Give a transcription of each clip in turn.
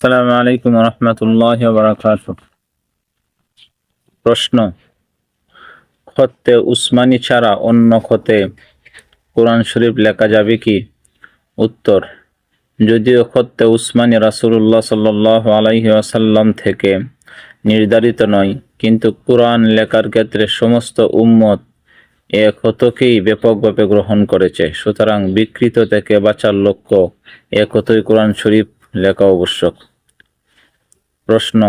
আসসালামু আলাইকুম রহমতুল্লাহ বারাকাত প্রশ্ন, খতে উসমানী ছাড়া অন্য খতে কোরআন শরীফ লেখা যাবে কি? উত্তর, যদিও খতে উসমানী রাসূলুল্লাহ সাল্লাহ আলাইহি আসাল্লাম থেকে নির্ধারিত নয়, কিন্তু কোরআন লেখার ক্ষেত্রে সমস্ত উম্মত এ ক্ষতকেই ব্যাপকভাবে গ্রহণ করেছে। সুতরাং বিকৃত থেকে বাঁচার লক্ষ্য এ ক্ষতই কোরআন শরীফ লেখা আবশ্যক। প্রশ্ন,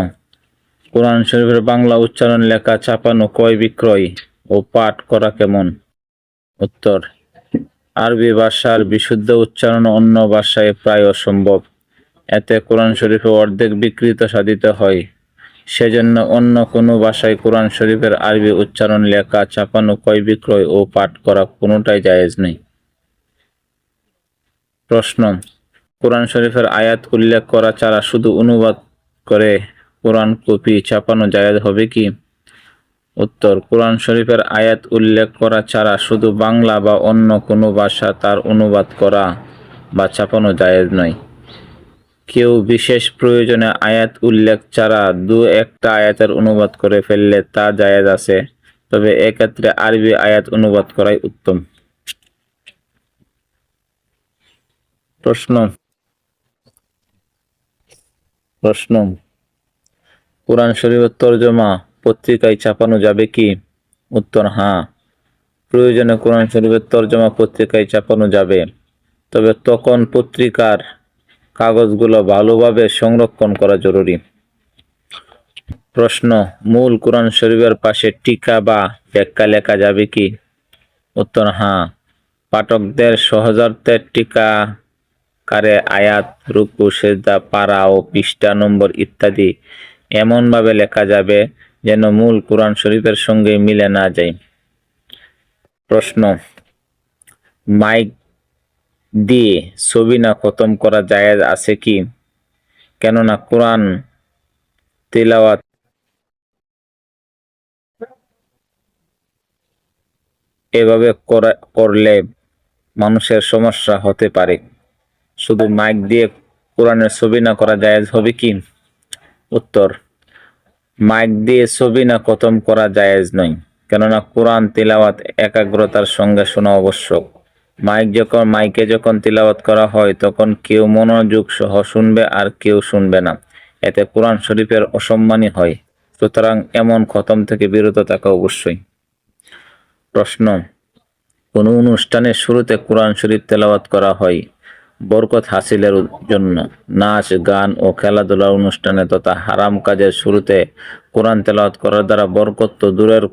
কোরআন শরীফের বাংলা উচ্চারণ লেখা ছাপানো ক্রয় বিক্রয় ও পাঠ করা কেমন? উত্তর, আরবি ভাষার বিশুদ্ধ উচ্চারণ অন্য ভাষায় প্রায় অসম্ভব। এতে কোরআন শরীফে অর্ধেক বিকৃত সাধিত হয়। সেজন্য অন্য কোনো ভাষায় কোরআন শরীফের আরবি উচ্চারণ লেখা ছাপানো ক্রয় বিক্রয় ও পাঠ করা কোনোটাই জায়েজ নেই। প্রশ্ন কোরআন শরীফের আয়াত উল্লেখ করা ছাড়া শুধু অনুবাদ করে কোরআন কপি ছাপানো জায়েজ হবে কি? উত্তর, কোরআন শরীফের আয়াত উল্লেখ করা ছাড়া শুধু বাংলা বা অন্য কোনো ভাষা তার অনুবাদ করা বা ছাপানো জায়েজ নয়। কেউ বিশেষ প্রয়োজনে আয়াত উল্লেখ ছাড়া দু একটা আয়াতের অনুবাদ করে ফেললে তা জায়েজ আছে, তবে এক্ষেত্রে আরবি আয়াত অনুবাদ করাই উত্তম। প্রশ্ন প্রশ্ন, কোরআন শরীফের তর্জমা পত্রিকায় ছাপানো যাবে কি? উত্তর হ্যাঁ প্রয়োজনে কোরআন শরীফের তর্জমা পত্রিকায় ছাপানো যাবে। তবে তখন পত্রিকার কাগজগুলো ভালোভাবে সংরক্ষণ করা জরুরি। প্রশ্ন, মূল কোরআন শরীফের পাশে টিকা বা ব্যাখ্যা লেখা যাবে কি? উত্তর হ্যাঁ পাঠকদের সহজার্থের টিকা কারে আয়াত, রুকু, সেজদা, পারা ও পৃষ্ঠা, নম্বর ইত্যাদি এমনভাবে লেখা যাবে যেন মূল কোরআন শরীফের সঙ্গে মিলে না যায়। প্রশ্ন, মাইক দিয়ে ছবি না খতম করা জায়েজ আছে কি? কেননা কোরআন তিলাওয়াত এভাবে করলে মানুষের সমস্যা হতে পারে। শুধু মাইক দিয়ে কোরআনের ছবি না করা জায়েজ হবে কি? উত্তর, মাইক দিয়ে ছবি না খতম করা জায়েজ নয়, কেননা কোরআন তিলাওয়াত একাগ্রতার সঙ্গে শোনা আবশ্যক। মাইক যখন, মাইকে যখন তিলাওয়াত করা হয়, তখন কেউ মনোযোগ সহ শুনবে আর কেউ শুনবে না। এতে কোরআন শরীফের অসম্মানই হয়। সুতরাং এমন খতম থেকে বিরত থাকা অবশ্যই। প্রশ্ন, কোনো অনুষ্ঠানের শুরুতে কোরআন শরীফ তেলাওয়াত করা হয়? বরকত হাসিলের জন্য নাচ, গান ও খেলাধুলার অনুষ্ঠানে তথা হারাম কাজের শুরুতে কোরআন তেলাওয়াত করার দ্বারা বরকত তো দূরের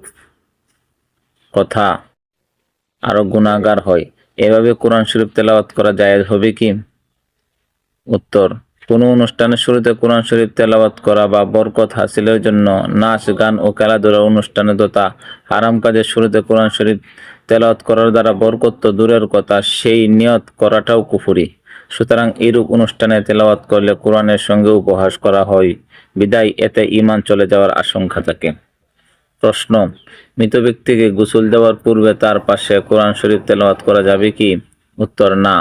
কথা। আরও গুণাগার হয়। এভাবে কোরআন শরীফ তেলাওয়াত করা জায়েজ হবে কি? উত্তর, কোনো অনুষ্ঠানের শুরুতে কোরআন শরীফ তেলাওয়াত করা বা বরকত হাসিলের জন্য নাচ, গান ও খেলাধুলার অনুষ্ঠানে তথা হারাম কাজের শুরুতে কোরআন শরীফ তেলাওয়াত করার দ্বারা বরকত দূরের কথা, সেই নিয়ত করাটাও কুফুরি। সুতরাং এরূপ অনুষ্ঠানে তেলাওয়াত করলে কোরআনের সঙ্গে উপহাস করা হয়। বিদায়, এতে ঈমান চলে যাওয়ার আশঙ্কা থাকে। প্রশ্ন, মৃত ব্যক্তিকে গোসল দেওয়ার পূর্বে তার পাশে কোরআন শরীফ তেলাওয়াত করা যাবে কি? উত্তর, না।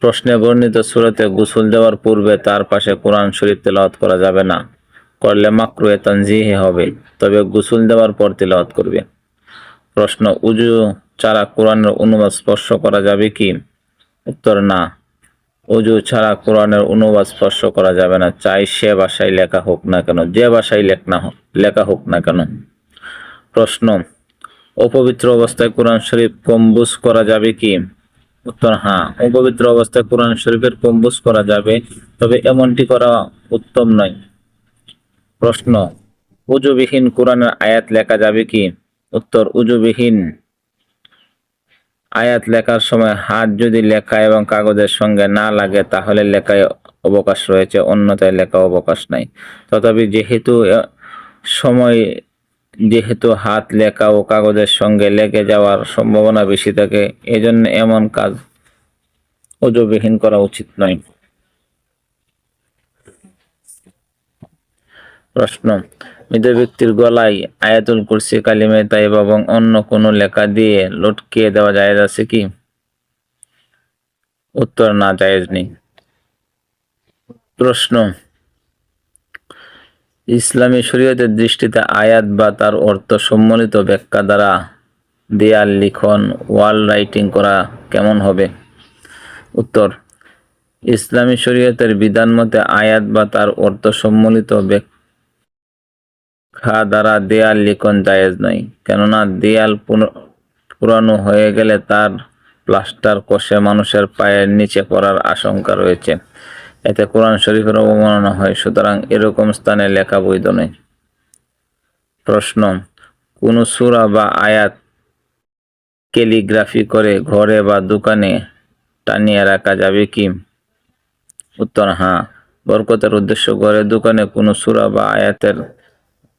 প্রশ্নে বর্ণিত সুরতে গোসল দেওয়ার পূর্বে তার পাশে কোরআন শরীফ তেলাওয়াত করা যাবে না। করলে মাকরুয়ে তানজিহে হবে, তবে গোসল দেওয়ার পর তেলাওয়াত করবে। প্রশ্ন, উজু ছাড়া কোরআনের অনুবাদ স্পর্শ করা যাবে কি? উত্তর, না। উজু ছাড়া কোরআনের অনুবাদ স্পর্শ করা যাবে না। চাই সে ভাষায় লেখা হোক না কেন, যে ভাষায় লেখ না হোক লেখা হোক না কেন। প্রশ্ন, অপবিত্র অবস্থায় কোরআন শরীফ কম্বুজ করা যাবে কি? উত্তর হ্যাঁ অপবিত্র অবস্থায় কোরআন শরীফের কম্বুজ করা যাবে, তবে এমনটি করা উত্তম নয়। প্রশ্ন, উজুবিহীন কোরআনের আয়াত লেখা যাবে কি? উত্তর উজুবিহীন। আয়াত লেখার সময় হাত যদি লেখা এবং কাগজের সঙ্গে না লাগে, তাহলে লেখায় অবকাশ রয়েছে, অন্যথায় লেখা অবকাশ নাই। তথাপি যেহেতু সময়, যেহেতু হাত লেখা ও কাগজের সঙ্গে লেগে যাওয়ার সম্ভাবনা বেশি থাকে, এজন্য এমন কাজ অজুবিহীন করা উচিত নয়। প্রশ্ন মৃত ব্যক্তির গলায় আয়াতুল কুরসি, কালিমে তাইব এবং অন্য কোনো লেখা দিয়ে লটকিয়ে দেওয়া জায়েজ আছে কি? উত্তর, না, জায়েজ নেই। প্রশ্ন, ইসলামী শরীয়তের দৃষ্টিতে আয়াত বা তার অর্থ সম্মিলিত ব্যাখ্যা দ্বারা দেয়াল লিখন, ওয়াল রাইটিং করা কেমন হবে? উত্তর, ইসলামী শরীয়তের বিধান মতে আয়াত বা তার অর্থ সম্মিলিত ব্যাখ্যা দ্বারা দেয়াল লিখন জায়েজ নয়। কেননা দেয়াল পুরানো হয়ে গেলে তার প্লাস্টার কষে মানুষের পায়ের নিচে পড়ার আশঙ্কা রয়েছে। এতে কোরআন শরীফের অবমাননা হয়, সুতরাং এরকম স্থানে লেখা বৈধ নয়। প্রশ্ন, কোন সূরা বা আয়াত ক্যালিগ্রাফি করে ঘরে বা দোকানে টানিয়ে রাখা যাবে কি? উত্তর হ্যাঁ। বরকতের উদ্দেশ্য, ঘরে, দোকানে কোনো সুরা বা আয়াতের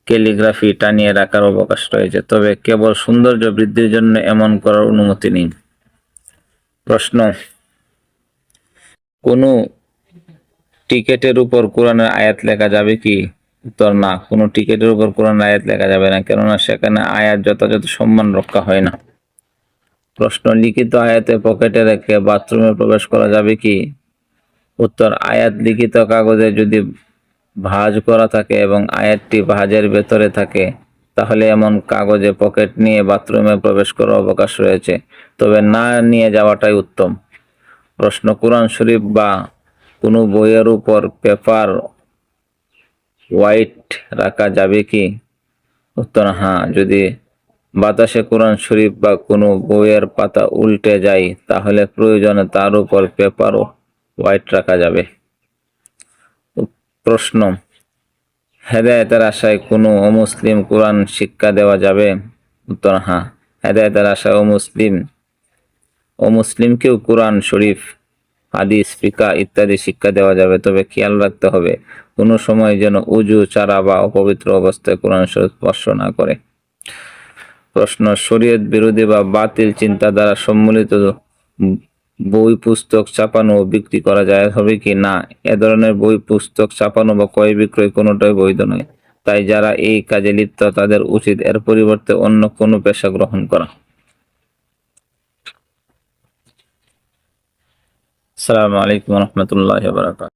ক্যালিগ্রাফি টানিয়ে রাখার অবকাশ রয়েছে, তবে কেবল সৌন্দর্য বৃদ্ধির জন্য এমন করার অনুমতি নেই। প্রশ্ন, কোনো টিকেটের উপর কোরআনের আয়াত লেখা যাবে কি? উত্তর, না, কোনো টিকেটের উপর কোরআন আয়াত লেখা যাবে না, কেননা সেখানে আয়াত যথাযথ সম্মান রক্ষা হয় না। প্রশ্ন, লিখিত আয়াতে পকেটে রেখে বাথরুমে প্রবেশ করা যাবে কি? উত্তর, আয়াত লিখিত কাগজে যদি ভাঁজ করা থাকে এবং আয়াতটি ভাঁজের ভেতরে থাকে, তাহলে এমন কাগজে পকেট নিয়ে বাথরুমে প্রবেশ করার অবকাশ রয়েছে। তবে না নিয়ে যাওয়াটাই উত্তম। প্রশ্ন, কোরআন শরীফ বা কোনো বইয়ের উপর পেপার হোয়াইট রাখা যাবে কি? উত্তর হ্যাঁ যদি বাতাসে কোরআন শরীফ বা কোনো বইয়ের পাতা উল্টে যায়, তাহলে প্রয়োজনে তার উপর পেপার হোয়াইট রাখা যাবে। প্রশ্ন, হেদায়েতের আশায় কোনো অমুসলিম কোরআন শিক্ষা দেওয়া যাবে? উত্তর হ্যাঁ। হেদায়েতের আশায় অমুসলিম, অমুসলিমকেও কোরআন শরীফ, হাদিস, ফিকা ইত্যাদি শিক্ষা দেওয়া যাবে, তবে খেয়াল রাখতে হবে কোনো সময় যেন উজু, চারা বা অপবিত্র অবস্থায় কোরআন শরীফ স্পর্শ না করে। প্রশ্ন, শরীয়ত বিরোধী বা বাতিল চিন্তা দ্বারা সম্মিলিত বই, পুস্তক ছাপানো ও বিক্রি করা যায় হবে কি না? এ ধরনের বই, পুস্তক ছাপানো বা ক্রয় বিক্রয় কোনোটাই বৈধ নয়। তাই যারা এই কাজে লিপ্ত, তাদের উচিত এর পরিবর্তে অন্য কোনো পেশা গ্রহণ করা। আসসালামু আলাইকুম রহমতুল্লাহ বারাকাত